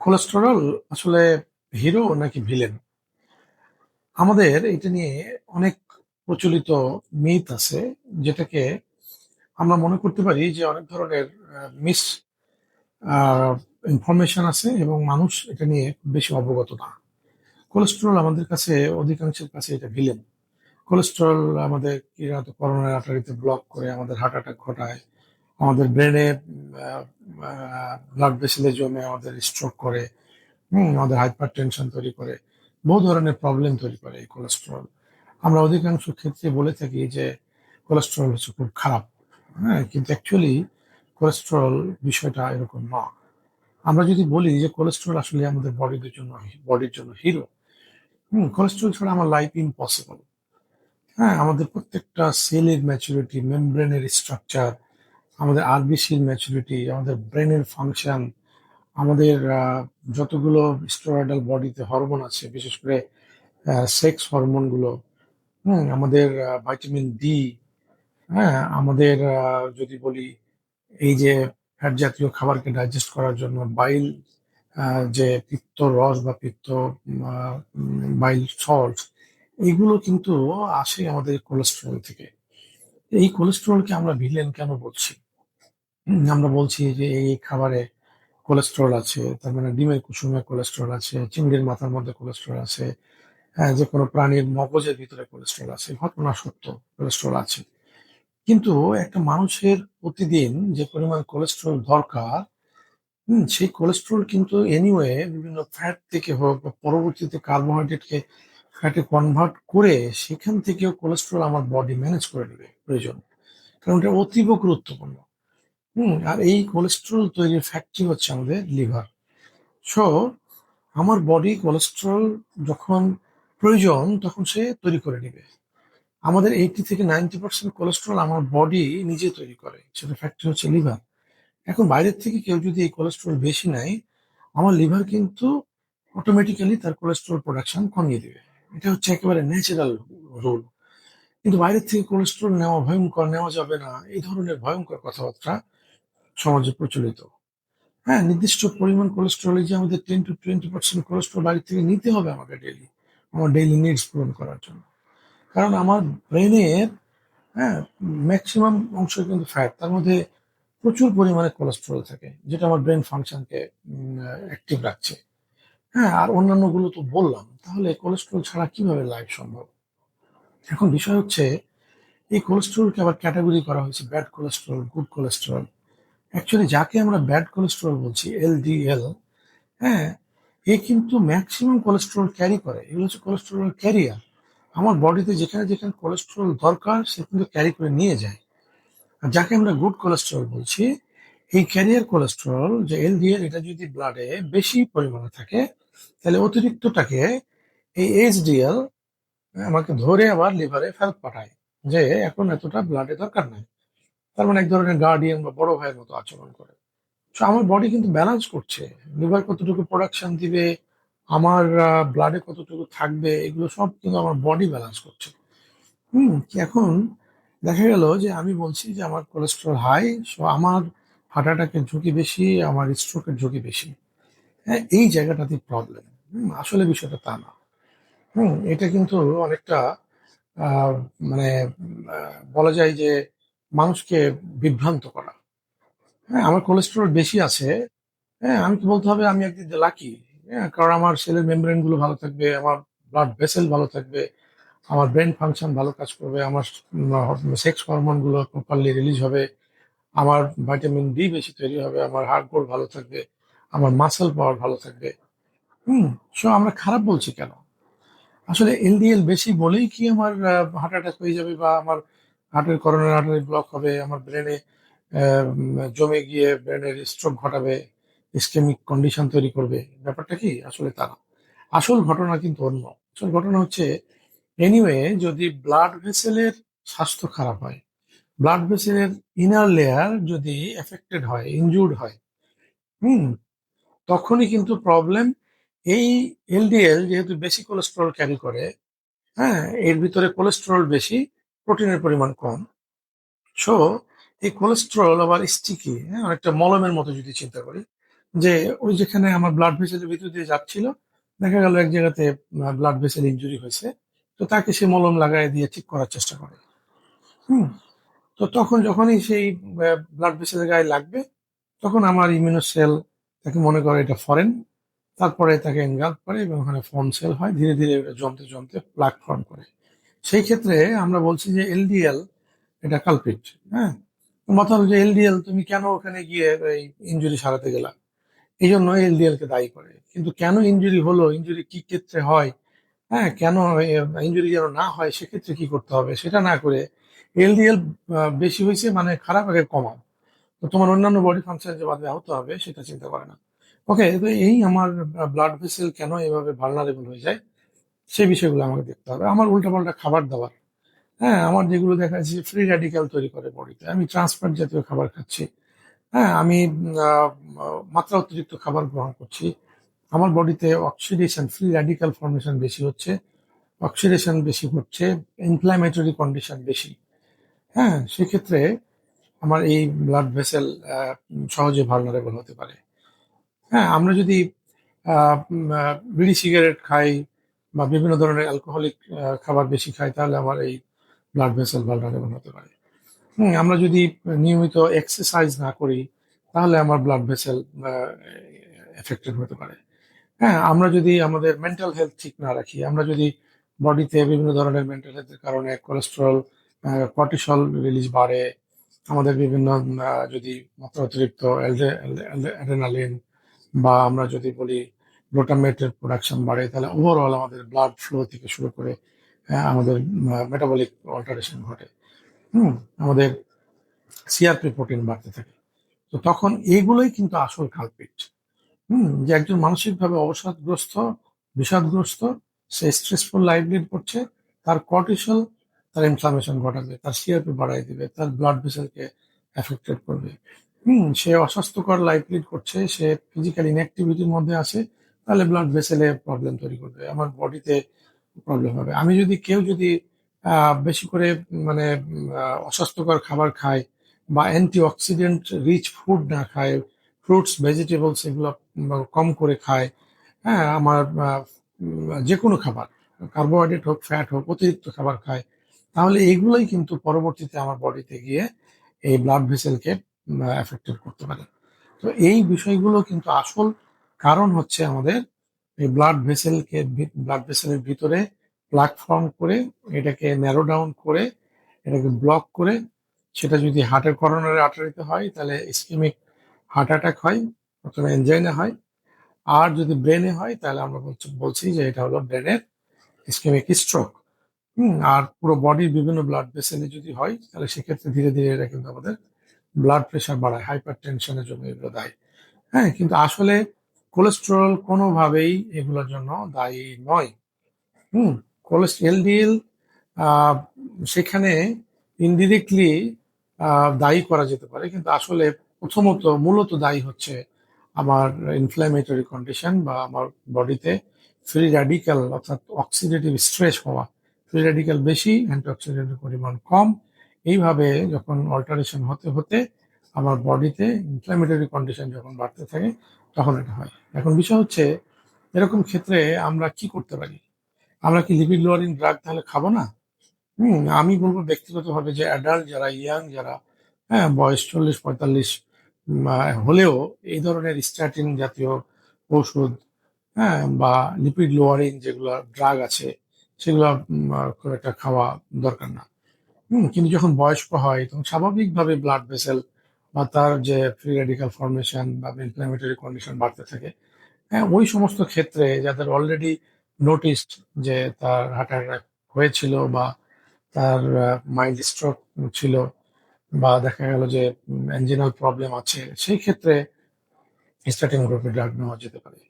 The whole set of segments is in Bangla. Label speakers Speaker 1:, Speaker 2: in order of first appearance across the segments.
Speaker 1: কোলেস্টেরল আসলে হিরো নাকি ভিলেন? আমাদের এটা নিয়ে অনেক প্রচলিত মিথ আছে, যেটাকে আমরা মনে করতে পারি যে অনেক ধরনের মিস ইনফরমেশন আছে এবং মানুষ এটা নিয়ে বেশি অবগত না। কোলেস্টেরল আমাদের কাছে, অধিকাংশের কাছে এটা ভিলেন। কোলেস্টেরল আমাদের করোনার আটারিতে ব্লক করে আমাদের হার্ট অ্যাটাক ঘটায়। আমাদের ব্রেনে ব্লাড ভেসেলে জমে আমাদের স্ট্রোক করে, হুম, আমাদের হাইপার টেনশন তৈরি করে, বহু ধরনের প্রবলেম তৈরি করে এই কোলেস্ট্রল আমরা অধিকাংশ ক্ষেত্রে বলে থাকি যে কোলেস্ট্রল হচ্ছে খুব খারাপ হ্যাঁ কিন্তু অ্যাকচুয়ালি কোলেস্ট্রল বিষয়টা এরকম না। আমরা যদি বলি যে কোলেস্ট্রল আসলে আমাদের বডির জন্য বডির জন্য হিরো হুম কোলেস্ট্রল ছাড়া আমার লাইফ ইম্পসিবল হ্যাঁ আমাদের প্রত্যেকটা সেলের ম্যাচুরিটি মেমব্রেনের স্ট্রাকচার আমাদের আরবিসির ম্যাচুরিটি আমাদের ব্রেনের ফাংশন আমাদের যতগুলো স্টোরয়েডাল বডিতে হরমোন আছে, বিশেষ করে সেক্স হরমোনগুলো হ্যাঁ আমাদের ভাইটামিন ডি হ্যাঁ আমাদের যদি বলি এই যে ফ্যাট জাতীয় খাবারকে ডাইজেস্ট করার জন্য বাইল যে পিত্ত রস বা পিত্ত বাইল সল্ট এইগুলো কিন্তু আসে আমাদের কোলেস্ট্রল থেকে। এই কোলেস্ট্রলকে আমরা ভিলেন কেন বলছি? আমরা বলছি যে এই খাবারে কোলেস্ট্রল আছে, তার মানে ডিমের কুসুমে কোলেস্ট্রল আছে, চিংড়ির মাথার মধ্যে কোলেস্ট্রল আছে হ্যাঁ যে কোনো প্রাণীর মগজের ভিতরে কোলেস্ট্রল আছে ঘটনা সত্য কোলেস্ট্রল আছে। কিন্তু একটা মানুষের প্রতিদিন যে পরিমাণ কোলেস্ট্রল দরকার, হুম, সেই কোলেস্ট্রল কিন্তু এনিওয়ে বিভিন্ন ফ্যাট থেকে হোক বা পরবর্তীতে কার্বোহাইড্রেটকে ফ্যাটে কনভার্ট করে সেখান থেকেও কোলেস্ট্রল আমার বডি ম্যানেজ করে নেবে, প্রয়োজন। কারণ এটা অতীব গুরুত্বপূর্ণ। হুম, আর এই কোলেস্ট্রল তৈরির ফ্যাক্টরি হচ্ছে আমাদের লিভার সো আমার বডি কোলেস্ট্রল যখন প্রয়োজন, তখন সে তৈরি করে নেবে। আমাদের এইটি থেকে নাইনটি পার্সেন্ট কোলেস্ট্রল আমার বডি নিজে তৈরি করে। সেটা ফ্যাক্টরি হচ্ছে লিভার এখন বাইরের থেকে কেউ যদি এই কোলেস্ট্রল বেশি নেয়, আমার লিভার কিন্তু অটোমেটিক্যালি তার কোলেস্ট্রল প্রোডাকশন কমিয়ে দেবে। এটা হচ্ছে একেবারে ন্যাচারাল রোল কিন্তু বাইরের থেকে কোলেস্ট্রল নেওয়া ভয়ঙ্কর, নেওয়া যাবে না। এই ধরনের ভয়ঙ্কর কথাবার্তা সমাজে প্রচলিত। হ্যাঁ নির্দিষ্ট পরিমাণ কোলেস্ট্রল যে আমাদের ten to twenty percent cholesterol বাড়ি থেকে নিতে হবে আমাকে ডেইলি আমার ডেইলি নিডস পূরণ করার জন্য। কারণ আমার ব্রেনের হ্যাঁ ম্যাক্সিমাম অংশ কিন্তু ফ্যাট তার মধ্যে প্রচুর পরিমাণে কোলেস্ট্রল থাকে, যেটা আমার ব্রেন ফাংশনকে অ্যাক্টিভ রাখছে। হ্যাঁ আর অন্যান্যগুলো তো বললাম, তাহলে কোলেস্ট্রল ছাড়া কীভাবে লাইফ সম্ভব? এখন বিষয় হচ্ছে, এই কোলেস্ট্রলকে আবার ক্যাটাগরি করা হয়েছে bad cholesterol good cholesterol actually যাকে আমরা ব্যাড কোলেস্ট্রল বলছি এলডিএল হ্যাঁ এ কিন্তু ম্যাক্সিমাম কোলেস্ট্রল ক্যারি করে। এগুলো হচ্ছে কোলেস্ট্রল ক্যারিয়ার আমার বডিতে যেখানে যেখানে কোলেস্ট্রল দরকার, সে কিন্তু ক্যারি করে নিয়ে যায়। আর যাকে আমরা গুড কোলেস্ট্রল বলছি, এই ক্যারিয়ার কোলেস্ট্রল যে এলডিএল এটা যদি ব্লাডে বেশি পরিমাণে থাকে, তাহলে অতিরিক্তটাকে এই এইচডিএল আমাকে ধরে আবার লিভারে ফেরত পাঠায়, যে এখন এতটা ব্লাডে দরকার নাই। তার মানে এক ধরনের গার্ডিয়ান বা বড় ভাইয়ের মতো আচরণ করে। তো আমার বডি কিন্তু ব্যালেন্স করছে। লিভার কতটুকু প্রোডাকশন দিবে, আমার ব্লাডে কতটুকু থাকবে, এগুলো সব কিন্তু আমার বডি ব্যালেন্স করছে। হুম, এখন দেখা গেল যে আমি বলছি যে আমার কোলেস্ট্রল হাই সো আমার হার্ট অ্যাটাকের ঝুঁকি বেশি, আমার স্ট্রোকের ঝুঁকি বেশি। হ্যাঁ এই জায়গাটাতে প্রবলেম হুম, আসলে বিষয়টা তা না। হুম, এটা কিন্তু অনেকটা মানে বলা যায় যে মানুষকে বিভ্রান্ত করা। হ্যাঁ আমার কোলেস্টেরল বেশি আছে। হ্যাঁ আমি তো বলতে হবে? আমি একদিন লাকি হ্যাঁ কারণ আমার সেলের মেমব্রেনগুলো ভালো থাকবে, আমার ব্লাড ভেসেল ভালো থাকবে, আমার ব্রেন ফাংশন ভালো কাজ করবে, আমার সেক্স হরমোনগুলো প্রপারলি রিলিজ হবে, আমার ভাইটামিন ডি বেশি তৈরি হবে, আমার হার্ট গোল ভালো থাকবে, আমার মাসেল পাওয়ার ভালো থাকবে। হুম সো আমরা খারাপ বলছি কেন? আসলে এলডিএল বেশি বলেই কি আমার হার্ট অ্যাটাক হয়ে যাবে বা আমার হার্টের, করোনার আর্টারি ব্লক হবে, আমার ব্রেনে জমে গিয়ে ব্রেনের স্ট্রোক ঘটাবে ইসকেমিক কন্ডিশন তৈরি করবে। ব্যাপারটা কি? আসলে তা না। আসল ঘটনা কিন্তু অন্য। আসল ঘটনা হচ্ছে এনিওয়ে যদি ব্লাড ভেসেলের স্বাস্থ্য খারাপ হয় ব্লাড ভেসেলের ইনার লেয়ার যদি এফেক্টেড হয় ইনজুর্ড হয়, হুম, তখনই কিন্তু প্রবলেম এই এলডিএল যেহেতু বেশি কোলেস্ট্রল ক্যারি করে হ্যাঁ এর ভিতরে কোলেস্ট্রল বেশি প্রোটিনের পরিমাণ কম। সো এই কোলেস্ট্রল আবার স্টিকি হ্যাঁ অনেকটা মলমের মতো যদি চিন্তা করি, যে ওই যেখানে আমার ব্লাড ভেসেলের ভিতর দিয়ে যাচ্ছিল, দেখা গেল এক জায়গাতে ব্লাড ভেসেল ইনজুরি হয়েছে, তো তাকে সে মলম লাগাই দিয়ে ঠিক করার চেষ্টা করে। হুম, তো তখন যখনই সেই ব্লাড ভেসেলের গায়ে লাগবে, তখন আমার ইমিউনো সেল তাকে মনে করে এটা ফরেন তারপরে তাকে এনগাল্প করে এবং ওখানে ফর্ম সেল হয়, ধীরে ধীরে এটা জমতে জমতে প্লাক ফর্ম করে। সেই ক্ষেত্রে আমরা বলছি যে এলডিএল এটা কালপিট হ্যাঁ? মাথা যে এলডিএল তুমি কেন ওখানে গিয়ে এই ইঞ্জুরি সারাতে গেলা? এই জন্য এলডিএল কে দায়ী করে। কিন্তু কেন ইঞ্জুরি হলো? ইঞ্জুরি কি ক্ষেত্রে হয়? হ্যাঁ কেন ইঞ্জুরি যেন না হয়, সেক্ষেত্রে কি করতে হবে? সেটা না করে এলডিএল বেশি হয়েছে মানে খারাপ আগে কমাও। তো তোমার অন্যান্য বডি ফাংশন যে বাদে আহত হবে, সেটা চিন্তা করে না। ওকে তো এই আমার ব্লাড ভেসেল কেন এভাবে ভালনারেবল হয়ে যায়? সেই বিষয়গুলো আমাকে দেখতে হবে। আমার উল্টাপাল্টা খাবার দাবার। হ্যাঁ আমার যেগুলো দেখা যাচ্ছে ফ্রি র্যাডিক্যাল তৈরি করে বডিতে। আমি ট্রান্সফার জাতীয় খাবার খাচ্ছি। হ্যাঁ আমি মাত্রা অতিরিক্ত খাবার গ্রহণ করছি। আমার বডিতে অক্সিডেশন ফ্রি র্যাডিক্যাল ফর্মেশন বেশি হচ্ছে। অক্সিডেশন বেশি হচ্ছে ইনফ্ল্যামেটরি কন্ডিশন বেশি। হ্যাঁ সেক্ষেত্রে আমার এই ব্লাড ভেসেল সহজে ভালনারেবল হতে পারে। হ্যাঁ আমরা যদি বিড়ি সিগারেট খাই বা বিভিন্ন ধরনের অ্যালকোহলিক খাবার বেশি খাই তাহলে আমার এই ব্লাড ভেসেল ভালনারেবল হতে পারে। হুম, আমরা যদি নিয়মিত এক্সারসাইজ না করি তাহলে আমার ব্লাড ভেসেল এফেক্টেড হতে পারে। হ্যাঁ আমরা যদি আমাদের মেন্টাল হেলথ ঠিক না রাখি আমরা যদি বডিতে বিভিন্ন ধরনের মেন্টাল হেলথের কারণে কোলেস্টেরল কর্টিসল রিলিজ বাড়ে আমাদের বিভিন্ন যদি মাত্রা অতিরিক্ত বা আমরা যদি বলি গ্লুটামেটের প্রোডাকশন বাড়ে তাহলে ওভারঅল আমাদের ব্লাড ফ্লো থেকে শুরু করে আহ, আমাদের মেটাবলিক অল্টারেশন ঘটে। হুম আমাদের সিআরপি প্রোটিন বাড়তে থাকে। তো তখন এগুলোই কিন্তু আসল কালপিট হুম যে একজন মানসিকভাবে অবসাদগ্রস্ত বিষাদগ্রস্ত সে স্ট্রেসফুল লাইফ লিড করছে তার কর্টিসল তার ইনফ্লামেশন ঘটাবে তার সিআরপি বাড়াই দিবে তার ব্লাড ভেসেলকে এফেক্টেড করবে। হুম সে অস্বাস্থ্যকর লাইফ লিড করছে সে ফিজিক্যাল ইনঅ্যাক্টিভিটির মধ্যে আছে তাহলে ব্লাড ভেসেলে প্রবলেম তৈরি করবে, আমার বডিতে প্রবলেম হবে। আমি যদি কেউ যদি বেশি করে মানে অস্বাস্থ্যকর খাবার খায় বা অ্যান্টি অক্সিডেন্ট রিচ ফুড না খায় ফ্রুটস ভেজিটেবলস এগুলো কম করে খায় হ্যাঁ আমার যে কোনো খাবার কার্বোহাইড্রেট হোক ফ্যাট হোক, অতিরিক্ত খাবার খায়, তাহলে এগুলোই কিন্তু পরবর্তীতে আমার বডিতে গিয়ে এই ব্লাড ভেসেলকে এফেক্টেড করতে পারে। তো এই বিষয়গুলো কিন্তু আসল কারণ হচ্ছে আমাদের এই ব্লাড ভেসেলকে ব্লাড ভেসেলের ভিতরে প্লাক ফর্ম করে এটাকে ন্যারো ডাউন করে এটাকে ব্লক করে সেটা যদি হার্টের করোনারি আর্টারিতে হয়, তাহলে ইসকেমিক হার্ট অ্যাটাক হয়, অথবা এনজাইনা হয়। আর যদি ব্রেনে হয়, তাহলে আমরা বলছি বলছি যে এটা হলো ব্রেনের ইসকেমিক স্ট্রোক আর পুরো বডির বিভিন্ন ব্লাড ভেসেলে যদি হয়, তাহলে সেক্ষেত্রে ধীরে ধীরে এটা কিন্তু আমাদের ব্লাড প্রেশার বাড়ায় হাইপার টেনশনের জন্য এগুলো দেয়। হ্যাঁ কিন্তু আসলে কোলেস্টেরল কোনোভাবেই এগুলোর জন্য দায়ী নয়। হুম, কোলেস্টেরল এলডিএল সেখানে ইনডিরেক্টলি দায়ী করা যেতে পারে। কিন্তু আসলে প্রথমত, মূলত দায়ী হচ্ছে আমার ইনফ্ল্যামেটরি কন্ডিশন বা আমার বডিতে ফ্রি র্যাডিক্যাল অর্থাৎ অক্সিডেটিভ স্ট্রেস হওয়া। ফ্রি র্যাডিক্যাল বেশি অ্যান্টিঅক্সিডেন্টের পরিমাণ কম। এইভাবে যখন অল্টারেশন হতে হতে আমার বডিতে ইনফ্ল্যামেটরি কন্ডিশন যখন বাড়তে থাকে, তখন এটা হয়। এখন বিষয় হচ্ছে, এরকম ক্ষেত্রে আমরা কি করতে পারি? আমরা কি লিপিড লোয়ারিং ড্রাগ তাহলে খাব না? হুম, আমি বলব ব্যক্তিগতভাবে যে অ্যাডাল্ট যারা ইয়াং যারা হ্যাঁ বয়স চল্লিশ, পঁয়তাল্লিশ হলেও এই ধরনের স্ট্যাটিন জাতীয় ওষুধ হ্যাঁ বা লিপিড লোয়ারিং যেগুলো ড্রাগ আছে, সেগুলো খুব একটা খাওয়া দরকার না। হুম, কিন্তু যখন বয়স্ক হয়, তখন স্বাভাবিকভাবে ব্লাড ভেসেল বা তার যে ফ্রি রেডিক্যাল ফর্মেশন বা ইনফ্ল্যামেটরি কন্ডিশন বাড়তে থাকে হ্যাঁ ওই সমস্ত ক্ষেত্রে যাদের অলরেডি নোটিসড যে তার হার্ট অ্যাটাক হয়েছিল বা তার মাইল্ড স্ট্রোক ছিল বা দেখা গেল যে অ্যাঞ্জিনাল প্রবলেম আছে, সেই ক্ষেত্রে স্টার্টিং গ্রুপে ড্রাগ নেওয়া যেতে পারে।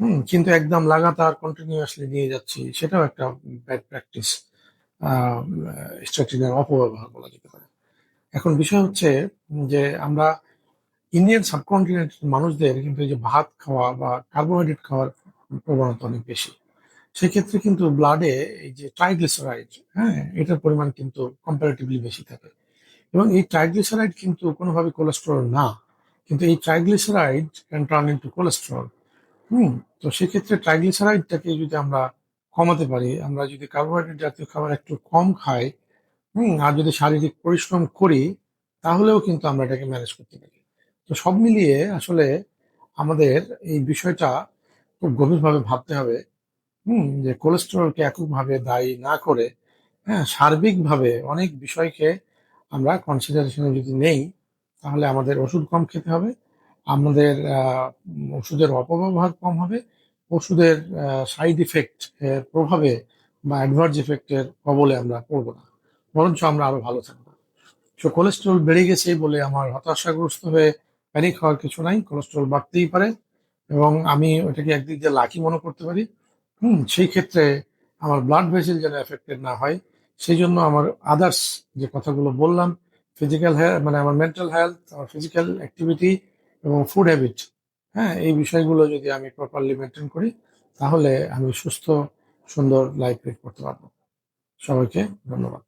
Speaker 1: হুম, কিন্তু একদম লাগাতার কন্টিনিউয়াসলি নিয়ে যাচ্ছি, সেটাও একটা ব্যাড প্র্যাকটিস স্ট্রাটিনের অপব্যবহার বলা যেতে পারে। এখন বিষয় হচ্ছে যে আমরা ইন্ডিয়ান সাবকন্টিনেন্ট মানুষদের কিন্তু এই যে ভাত খাওয়া বা কার্বোহাইড্রেট খাওয়ার প্রবণতা অনেক বেশি। সেক্ষেত্রে কিন্তু ব্লাডে এই যে ট্রাইগ্লিসারাইড হ্যাঁ এটার পরিমাণ কিন্তু কম্পারেটিভলি বেশি থাকে। এবং এই ট্রাইগ্লিসারাইড কিন্তু কোনোভাবে কোলেস্ট্রল না, কিন্তু এই triglyceride can turn into cholesterol hmm, তো সেক্ষেত্রে ট্রাইগ্লিসারাইডটাকে যদি আমরা কমাতে পারি, আমরা যদি কার্বোহাইড্রেট জাতীয় খাবার একটু কম খাই হুম, আর যদি শারীরিক পরিশ্রম করি, তাহলেও কিন্তু আমরা এটাকে ম্যানেজ করতে পারি। তো সব মিলিয়ে আসলে আমাদের এই বিষয়টা খুব গভীরভাবে ভাবতে হবে, হুম, যে কোলেস্টেরলকে এককভাবে দায়ী না করে হ্যাঁ সার্বিকভাবে অনেক বিষয়কে আমরা কনসিডারেশনে যদি নেই, তাহলে আমাদের ওষুধ কম খেতে হবে, আমাদের ওষুধের অপব্যবহার কম হবে, ওষুধের সাইড ইফেক্ট প্রভাবে বা অ্যাডভার্স ইফেক্টের কবলে আমরা পড়ব না। বরঞ্চ আমরা আরও ভালো থাকব। সো কোলেস্ট্রল বেড়ে গেছে বলে আমার হতাশাগ্রস্ত হয়ে প্যানিক হওয়ার কিছু নাই কোলেস্ট্রল বাড়তেই পারে এবং আমি ওটাকে একদিক দিয়ে লাকি মনে করতে পারি। হুম, সেই ক্ষেত্রে আমার ব্লাড ভেসেল যেন এফেক্টেড না হয়, সেই জন্য আমার আদার্স যে কথাগুলো বললাম ফিজিক্যাল হেলথ মানে আমার মেন্টাল হেলথ আমার ফিজিক্যাল অ্যাক্টিভিটি এবং ফুড হ্যাবিট হ্যাঁ এই বিষয়গুলো যদি আমি প্রপারলি মেনটেন করি, তাহলে আমি সুস্থ, সুন্দর লাইফ লিড করতে পারব। সবাইকে ধন্যবাদ।